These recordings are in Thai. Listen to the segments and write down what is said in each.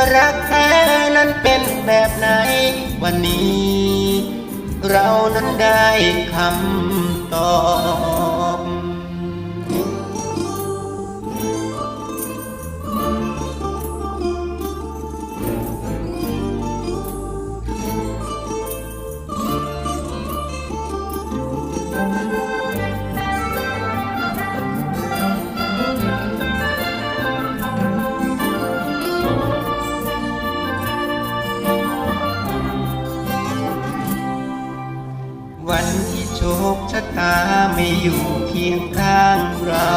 ว่ารักแท้นั้นเป็นแบบไหน วันนี้ เรานั้นได้คำตอบวั คชะตาไม่อยู่เคียงข้างเรา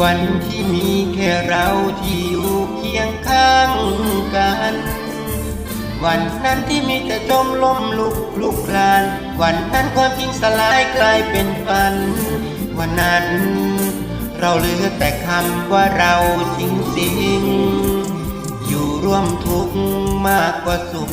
วันที่มีแค่เราที่อยู่เคียงข้างกัน วันนั้นที่มีแต่จมล้มลุกลุกลาน วันนั้นความจริงสลายกลายเป็นฝัน วันนั้นเราเหลือแต่คำว่าเราจริงๆอยู่ร่วมทุกข์มากกว่าสุข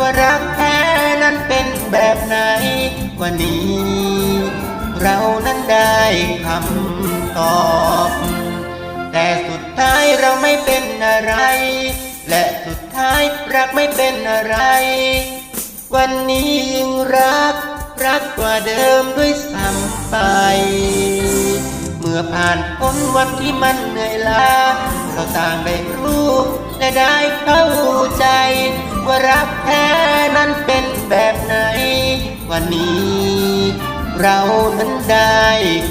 ว่ารักแท้นั้นเป็นแบบไหนกวันนี้ เรานั้นได้คำตอบ แต่สุดท้ายเราไม่เป็นอะไร และสุดท้ายรักไม่เป็นอะไร วันนี้ยิ่งรัก รักกว่าเดิมด้วยซ้ำไป เมื่อผ่านพ้นวันที่มันเหนื่อยล้าเราต่างได้รู้และได้เข้าใจ ว่ารักแท้นั้นเป็นแบบไหน วันนี้ เรานั้นได้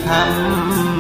คำ